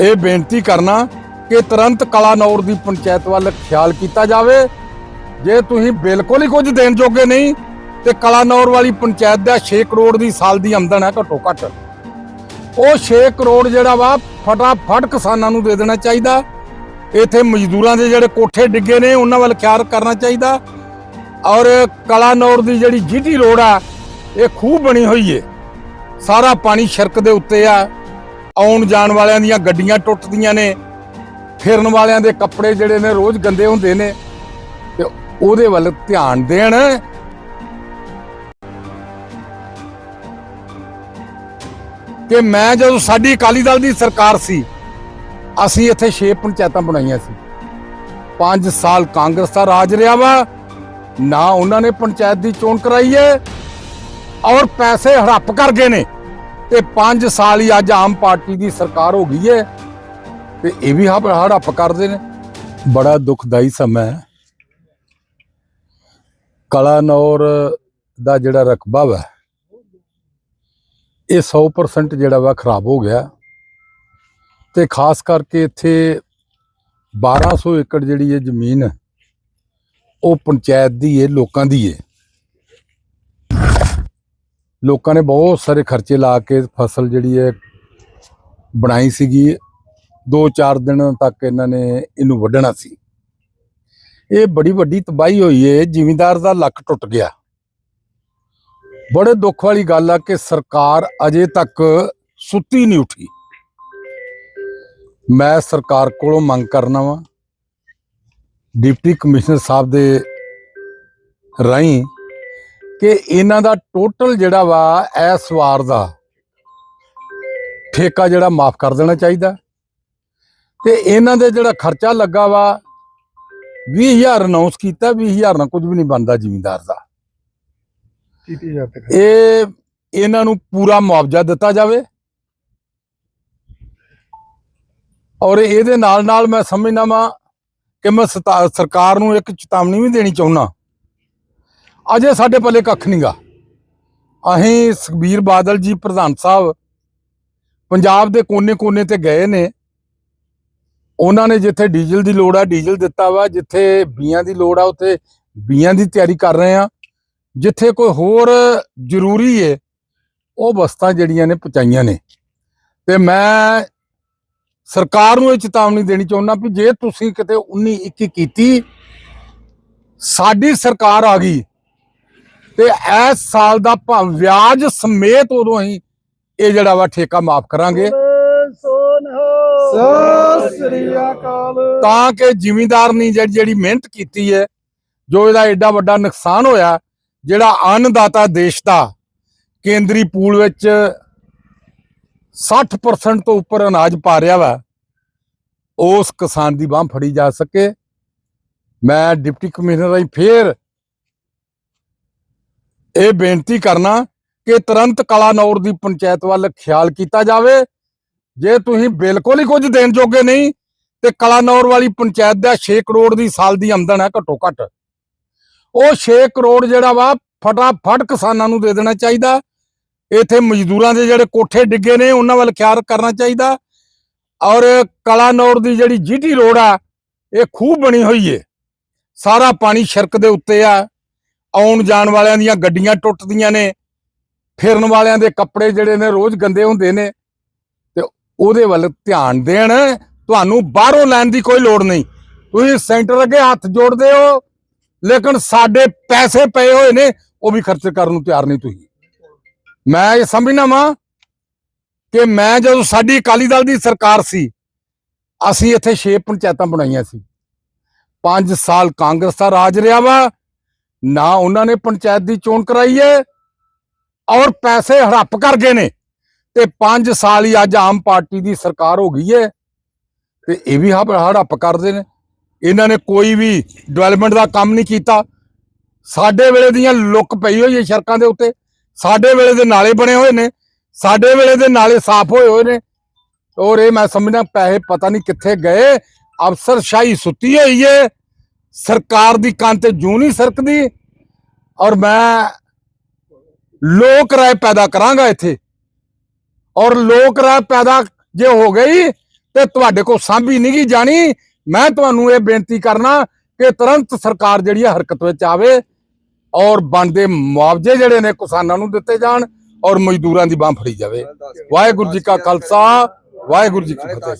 ਇਹ ਬੇਨਤੀ ਕਰਨਾ ਕਿ ਤੁਰੰਤ ਕਲਾਨੌਰ ਦੀ ਪੰਚਾਇਤ ਵੱਲ ਖਿਆਲ ਕੀਤਾ ਜਾਵੇ। ਜੇ ਤੁਸੀਂ ਬਿਲਕੁਲ ਹੀ ਕੁਝ ਦੇਣ ਜੋਗੇ ਨਹੀਂ, ਤੇ ਕਲਾਨੌਰ ਵਾਲੀ ਪੰਚਾਇਤ ਦਾ 6 ਕਰੋੜ ਦੀ ਸਾਲ ਦੀ ਆਮਦਨ ਹੈ ਘੱਟੋ ਘੱਟ। ਉਹ 6 ਕਰੋੜ ਜਿਹੜਾ ਵਾ, ਫਟਾਫਟ ਕਿਸਾਨਾਂ ਨੂੰ ਦੇ ਦੇਣਾ ਚਾਹੀਦਾ। ਇੱਥੇ ਮਜ਼ਦੂਰਾਂ ਦੇ ਜਿਹੜੇ ਕੋਠੇ ਡਿੱਗੇ ਨੇ, ਉਹਨਾਂ ਵੱਲ ਖਿਆਲ ਕਰਨਾ ਚਾਹੀਦਾ। ਔਰ ਕਲਾਨੌਰ ਦੀ ਜਿਹੜੀ ਜੀਟੀ ਰੋਡ ਆ, ਇਹ ਖੂਹ ਬਣੀ ਹੋਈ ਏ। ਸਾਰਾ ਪਾਣੀ ਸ਼ਰਕ ਦੇ ਉੱਤੇ ਆ। ਆਉਣ ਜਾਣ ਵਾਲਿਆਂ ਦੀਆਂ ਗੱਡੀਆਂ ਟੁੱਟਦੀਆਂ ਨੇ, ਫਿਰਨ ਵਾਲਿਆਂ ਦੇ ਕੱਪੜੇ ਜਿਹੜੇ ਨੇ ਰੋਜ਼ ਗੰਦੇ ਹੁੰਦੇ ਨੇ, ਤੇ ਉਹਦੇ ਵੱਲ ਧਿਆਨ ਦੇਣ। ਕਿ ਮੈਂ ਜਦੋਂ ਸਾਡੀ ਅਕਾਲੀ ਦਲ ਦੀ ਸਰਕਾਰ ਸੀ, ਅਸੀਂ ਇੱਥੇ 6 ਪੰਚਾਇਤਾਂ ਬਣਾਈਆਂ ਸੀ। 5 ਸਾਲ ਕਾਂਗਰਸ ਦਾ ਰਾਜ ਰਿਹਾ ਵਾ, ਨਾ ਉਹਨਾਂ ਨੇ ਪੰਚਾਇਤ ਦੀ ਚੋਣ ਕਰਾਈ ਹੈ, ਔਰ ਪੈਸੇ ਹੜੱਪ ਕਰ ਗਏ ਨੇ। ਤੇ 5 ਸਾਲ ਹੀ ਅੱਜ ਆਮ ਪਾਰਟੀ ਦੀ ਸਰਕਾਰ ਹੋ ਗਈ ਹੈ ਤੇ ਇਹ ਵੀ ਹੜ- ਹੜੱਪ ਕਰਦੇ ਨੇ। ਬੜਾ ਦੁਖਦਾਈ ਸਮਾਂ ਹੈ। ਕਲਾਨੌਰ ਦਾ ਜਿਹੜਾ ਰਕਬਾ ਵਾ, ਇਹ 100% ਜਿਹੜਾ ਵਾ ਖਰਾਬ ਹੋ ਗਿਆ। ਤੇ ਖਾਸ ਕਰਕੇ ਇੱਥੇ 1200 ਏਕੜ ਜਿਹੜੀ ਹੈ ਜ਼ਮੀਨ, ਉਹ ਪੰਚਾਇਤ ਦੀ ਹੈ ਲੋਕਾਂ ਦੀ ਹੈ ਲੋਕਾਂ ਨੇ ਬਹੁਤ ਸਾਰੇ ਖਰਚੇ ਲਾ ਕੇ ਫਸਲ ਜਿਹੜੀ ਹੈ ਬਣਾਈ ਸੀਗੀ। 2-4 ਦਿਨ ਤੱਕ ਇਹਨਾਂ ਨੇ ਇਹਨੂੰ ਵੱਢਣਾ ਸੀ। ਇਹ ਬੜੀ ਵੱਡੀ ਤਬਾਹੀ ਹੋਈ ਹੈ ਜ਼ਿਮੀਂਦਾਰ ਦਾ ਲੱਕ ਟੁੱਟ ਗਿਆ। ਬੜੇ ਦੁੱਖ ਵਾਲੀ ਗੱਲ ਆ ਕਿ ਸਰਕਾਰ ਅਜੇ ਤੱਕ ਸੁੱਤੀ ਨਹੀਂ ਉੱਠੀ। ਮੈਂ ਸਰਕਾਰ ਕੋਲੋਂ ਮੰਗ ਕਰਨਾ ਵਾਂ, ਡਿਪਟੀ ਕਮਿਸ਼ਨਰ ਸਾਹਿਬ ਦੇ ਰਾਹੀਂ ਕਿ ਇਹਨਾਂ ਦਾ ਟੋਟਲ ਜਿਹੜਾ ਵਾ ਇਸ ਵਾਰ ਦਾ ਠੇਕਾ ਜਿਹੜਾ ਮਾਫ ਕਰ ਦੇਣਾ ਚਾਹੀਦਾ। ਤੇ ਇਹਨਾਂ ਦੇ ਜਿਹੜਾ ਖਰਚਾ ਲੱਗਾ ਵਾ 20000 ਅਨਾਉਂਸ ਕੀਤਾ 20000 ਨਾਲ ਕੁਝ ਵੀ ਨਹੀਂ ਬਣਦਾ ਜ਼ਿਮੀਂਦਾਰ ਦਾ। 30000 ਤੱਕ। ਇਹ ਇਹਨਾਂ ਨੂੰ ਪੂਰਾ ਮੁਆਵਜ਼ਾ ਦਿੱਤਾ ਜਾਵੇ। ਔਰ ਇਹਦੇ ਨਾਲ ਨਾਲ ਮੈਂ ਸਮਝਦਾ ਵਾਂ ਕਿ ਮੈਂ ਸਰਕਾਰ ਨੂੰ ਇੱਕ ਚੇਤਾਵਨੀ ਵੀ ਦੇਣੀ ਚਾਹੁੰਦਾ। ਅਜੇ ਸਾਡੇ ਪੱਲੇ ਕੱਖ ਨਹੀਂਗਾ ਅਸੀਂ ਸੁਖਬੀਰ ਬਾਦਲ ਜੀ, ਪ੍ਰਧਾਨ ਸਾਹਿਬ ਪੰਜਾਬ ਦੇ ਕੋਨੇ-ਕੋਨੇ ਤੇ ਗਏ ਨੇ। ਉਹਨਾਂ ਨੇ ਜਿੱਥੇ ਡੀਜ਼ਲ ਦੀ ਲੋੜ ਆ, ਡੀਜ਼ਲ ਦਿੱਤਾ ਵਾ। ਜਿੱਥੇ ਬੀਆਂ ਦੀ ਲੋੜ ਆ, ਉੱਥੇ ਬੀਆਂ ਦੀ ਤਿਆਰੀ ਕਰ ਰਹੇ ਆ। ਜਿੱਥੇ ਕੋਈ ਹੋਰ ਜ਼ਰੂਰੀ ਏ, ਉਹ ਵਸਤਾਂ ਜਿਹੜੀਆਂ ਨੇ, ਪਹੁੰਚਾਈਆਂ ਨੇ। ਤੇ ਮੈਂ ਸਰਕਾਰ ਨੂੰ ਇਹ ਚੇਤਾਵਨੀ ਦੇਣੀ ਚਾਹੁੰਦਾ ਵੀ ਜੇ ਤੁਸੀਂ ਕਿਤੇ 19 21 ਕੀਤੀ, ਸਾਡੀ ਸਰਕਾਰ ਆ ਗਈ। ਤੇ ਇਸ ਸਾਲ ਦਾ ਭਾ ਵਿਆਜ ਸਮੇਤ ਉਦੋਂ ਅਸੀਂ ਇਹ ਜਿਹੜਾ ਵਾ ਠੇਕਾ ਮਾਫ ਕਰਾਂਗੇ। ਤਾਂ ਕਿ ਜ਼ਿਮੀਂਦਾਰ ਨੇ ਜਿਹੜੀ ਜਿਹੜੀ ਮਿਹਨਤ ਕੀਤੀ ਹੈ ਜੋ ਇਹਦਾ ਐਡਾ ਵੱਡਾ ਨੁਕਸਾਨ ਹੋਇਆ ਜਿਹੜਾ ਅੰਨਦਾਤਾ ਦੇਸ਼ ਦਾ ਕੇਂਦਰੀ ਪੂਲ ਵਿੱਚ 60% ਤੋਂ ਉੱਪਰ ਅਨਾਜ ਪਾ ਰਿਹਾ ਵਾ ਉਸ ਕਿਸਾਨ ਦੀ ਬਾਹ ਫੜੀ ਜਾ ਸਕੇ। ਮੈਂ ਡਿਪਟੀ ਕਮਿਸ਼ਨਰ ਰਾਹੀਂ ਫੇਰ ਇਹ ਬੇਨਤੀ ਕਰਨਾ ਕਿ ਤੁਰੰਤ ਕਲਾਨੌਰ ਦੀ ਪੰਚਾਇਤ ਵੱਲ ਖਿਆਲ ਕੀਤਾ ਜਾਵੇ। ਜੇ ਤੁਸੀਂ ਬਿਲਕੁਲ ਹੀ ਕੁਝ ਦੇਣ ਜੋਗੇ ਨਹੀਂ, ਤੇ ਕਲਾਨੌਰ ਵਾਲੀ ਪੰਚਾਇਤ ਦਾ 6 ਕਰੋੜ ਦੀ ਸਾਲ ਦੀ ਆਮਦਨ ਹੈ ਘੱਟੋ ਘੱਟ। ਉਹ 6 ਕਰੋੜ ਜਿਹੜਾ ਵਾ, ਫਟਾਫਟ ਕਿਸਾਨਾਂ ਨੂੰ ਦੇ ਦੇਣਾ ਚਾਹੀਦਾ। ਇੱਥੇ ਮਜ਼ਦੂਰਾਂ ਦੇ ਜਿਹੜੇ ਕੋਠੇ ਡਿੱਗੇ ਨੇ, ਉਹਨਾਂ ਵੱਲ ਖਿਆਲ ਕਰਨਾ ਚਾਹੀਦਾ। ਔਰ ਕਲਾਨੌਰ ਦੀ ਜਿਹੜੀ ਜੀਟੀ ਰੋਡ ਆ, ਇਹ ਖੂਹ ਬਣੀ ਹੋਈ ਏ। ਸਾਰਾ ਪਾਣੀ ਸੜਕ ਦੇ ਉੱਤੇ ਆ। ਆਉਣ ਜਾਣ ਵਾਲਿਆਂ ਦੀਆਂ ਗੱਡੀਆਂ ਟੁੱਟਦੀਆਂ ਨੇ, ਫਿਰਨ ਵਾਲਿਆਂ ਦੇ ਕੱਪੜੇ ਜਿਹੜੇ ਨੇ ਰੋਜ਼ ਗੰਦੇ ਹੁੰਦੇ ਨੇ, ਤੇ ਉਹਦੇ ਵੱਲ ਧਿਆਨ ਦੇਣ, ਤੁਹਾਨੂੰ ਬਾਹਰੋਂ ਲੈਣ ਦੀ ਕੋਈ ਲੋੜ ਨਹੀਂ। ਤੁਸੀਂ ਸੈਂਟਰ ਅੱਗੇ ਹੱਥ ਜੋੜਦੇ ਹੋ, ਲੇਕਿਨ ਸਾਡੇ ਪੈਸੇ ਪਏ ਹੋਏ ਨੇ, ਉਹ ਵੀ ਖਰਚ ਕਰਨ ਨੂੰ ਤਿਆਰ ਨਹੀਂ ਤੁਸੀਂ। ਮੈਂ ਇਹ ਸਮਝਣਾ ਵਾਂ ਕਿ ਮੈਂ ਜਦੋਂ ਸਾਡੀ ਅਕਾਲੀ ਦਲ ਦੀ ਸਰਕਾਰ ਸੀ, ਅਸੀਂ ਇੱਥੇ 6 ਪੰਚਾਇਤਾਂ ਬਣਾਈਆਂ ਸੀ। 5 ਸਾਲ ਕਾਂਗਰਸ ਦਾ ਰਾਜ ਰਿਹਾ ਵਾ ਨਾ ਉਹਨਾਂ ਨੇ ਪੰਚਾਇਤ ਦੀ ਚੋਣ ਕਰਾਈ ਹੈ ਔਰ ਪੈਸੇ ਹੜੱਪ ਕਰ ਗਏ ਨੇ ਤੇ 5 ਸਾਲ ਹੀ ਅੱਜ ਆਮ ਪਾਰਟੀ ਦੀ ਸਰਕਾਰ ਹੋ ਗਈ ਹੈ ਤੇ ਇਹ ਵੀ ਹੜੱਪ ਕਰਦੇ ਨੇ। ਇਹਨਾਂ ਨੇ ਕੋਈ ਵੀ ਡਿਵੈਲਪਮੈਂਟ ਦਾ ਕੰਮ ਨਹੀਂ ਕੀਤਾ। ਸਾਡੇ ਵੇਲੇ ਦੀਆਂ ਲੁੱਕ ਪਈ ਹੋਈ ਹੈ ਸੜਕਾਂ ਦੇ ਉੱਤੇ। ਸਾਡੇ ਵੇਲੇ ਦੇ ਨਾਲੇ ਬਣੇ ਹੋਏ ਨੇ। ਸਾਡੇ ਵੇਲੇ ਦੇ ਨਾਲੇ ਸਾਫ਼ ਹੋਏ ਹੋਏ ਨੇ। ਔਰ ਇਹ ਮੈਂ ਸਮਝਦਾ, ਪੈਸੇ ਪਤਾ ਨਹੀਂ ਕਿੱਥੇ ਗਏ। ਅਫਸਰਸ਼ਾਹੀ ਸੁੱਤੀ ਹੋਈ ਏ ਸਰਕਾਰ ਦੀ ਕੰਨ ਤੇ ਜੂ ਨਹੀਂ ਸਰਕਦੀ ਔਰ ਮੈਂ ਲੋਕ ਰਾਏ ਪੈਦਾ ਕਰਾਂਗਾ ਇੱਥੇ। ਔਰ ਲੋਕ ਰਾਏ ਪੈਦਾ ਜੇ ਹੋ ਗਈ ਤੇ ਤੁਹਾਡੇ ਕੋਲ ਸਾਂਭੀ ਨਹੀਂ ਗੀ ਜਾਣੀ। ਮੈਂ ਤੁਹਾਨੂੰ ਇਹ ਬੇਨਤੀ ਕਰਨਾ ਕਿ ਤੁਰੰਤ ਸਰਕਾਰ ਜਿਹੜੀ ਹੈ ਹਰਕਤ ਵਿੱਚ ਆਵੇ ਔਰ ਬਣਦੇ ਮੁਆਵਜ਼ੇ ਜਿਹੜੇ ਨੇ ਕਿਸਾਨਾਂ ਨੂੰ ਦਿੱਤੇ ਜਾਣ ਔਰ ਮਜ਼ਦੂਰਾਂ ਦੀ ਬਾਹ ਫੜੀ ਜਾਵੇ। ਵਾਹਿਗੁਰੂ ਜੀ ਕਾ ਖਾਲਸਾ। ਵਾਹਿਗੁਰੂ ਜੀ ਕੀ ਫਤਿਹ।